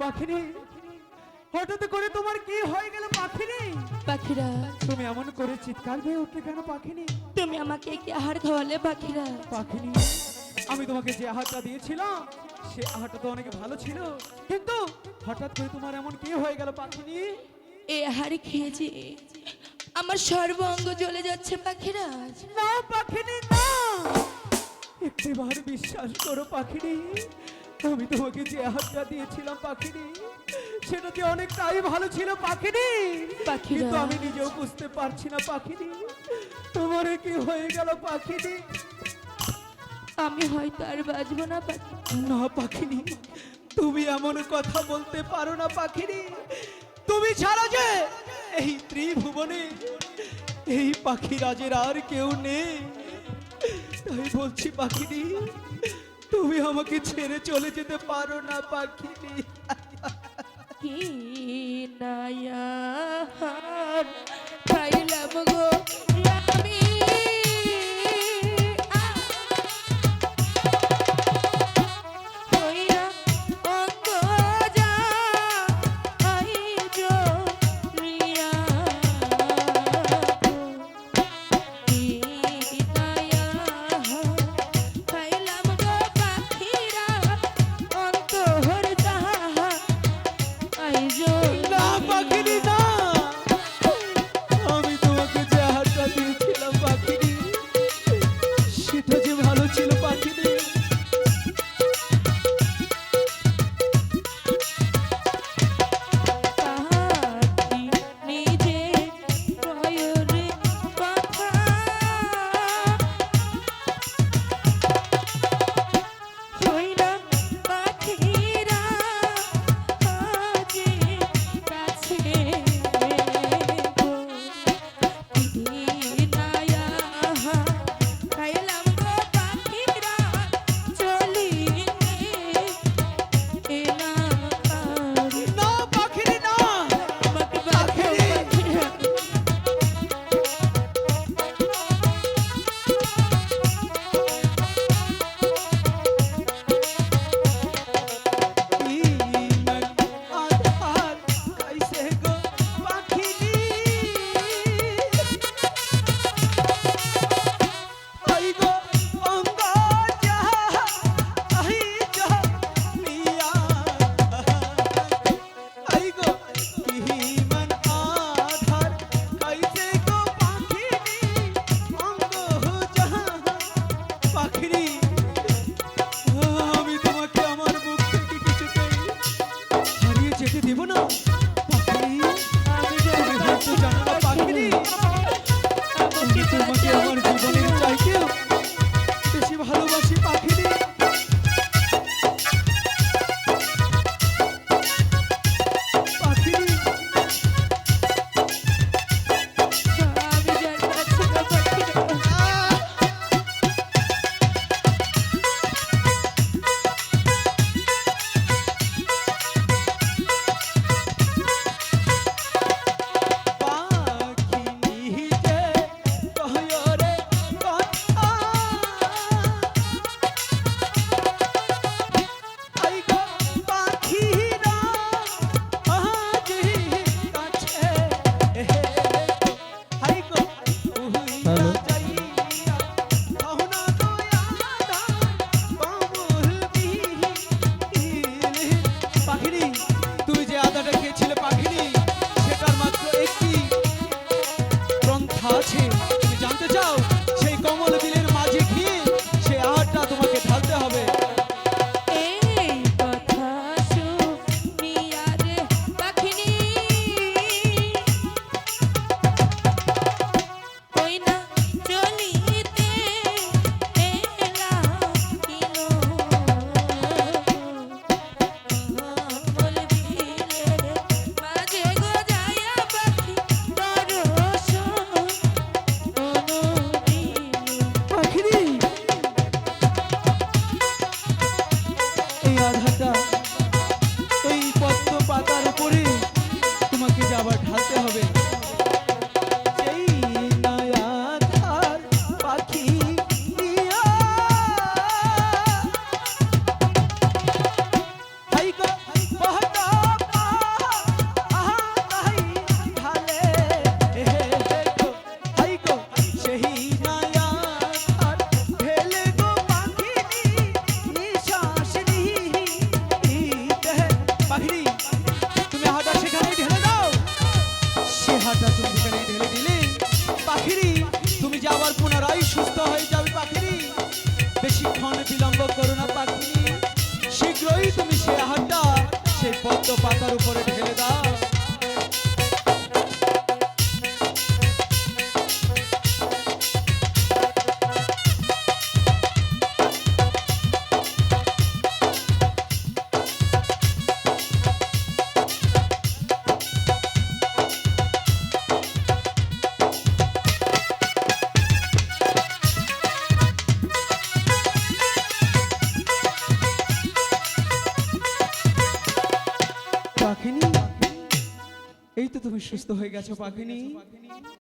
পাখিনি হঠাৎ করে তোমার কি হয়ে গেল পাখিনি পাখিরা। তুমি এমন করে চিৎকার দিয়ে উঠলে কেন পাখিনি? তুমি আমাকে কি আহার খাওয়ালে পাখিরা? পাখিনি আমি তোমাকে যে আহারটা দিয়েছিলাম সে আহারটা তো অনেক ভালো ছিল। কিন্তু হঠাৎ করে তোমার এমন কি হয়ে গেল পাখিনি? এই আহার খেয়েছি আমার সর্ব অঙ্গ জ্বলে যাচ্ছে পাখিরা। না পাখিনি না! একটিবার বিশ্বাস করো পাখিনি আমি তোমাকে যে হাতটা দিয়েছিলাম পাখিনি সেটা যে অনেকটাই ভালো ছিল পাখিনি। কিন্তু আমি নিজেও বুঝতে পারছি না পাখিনি তোমার কি হয়ে গেল পাখিনি আমি হয়তো আর বাঁচবো না পাখি। না পাখিনি তুমি এমন কথা বলতে পারো না পাখিনি তুমি ছাড়া যে এই ত্রিভুবনে এই পাখি রাজের আর কেউ নেই। তাই বলছি পাখিনি তুমি আমাকে ছেড়ে চলে যেতে পারো না পাখি কি নায়ার দেব না। ব্যথা তুমি যে আবার পুনরায় সুস্থ হয়ে যাবে পাখিরি। বেশিক্ষণ বিলম্ব করো না পাখিরি। শীঘ্রই তুমি সে আহারটা সেই পদ্ম পাতার উপরে ঢেলে দাও। সুস্থ হয়ে গেছো পাখিনি।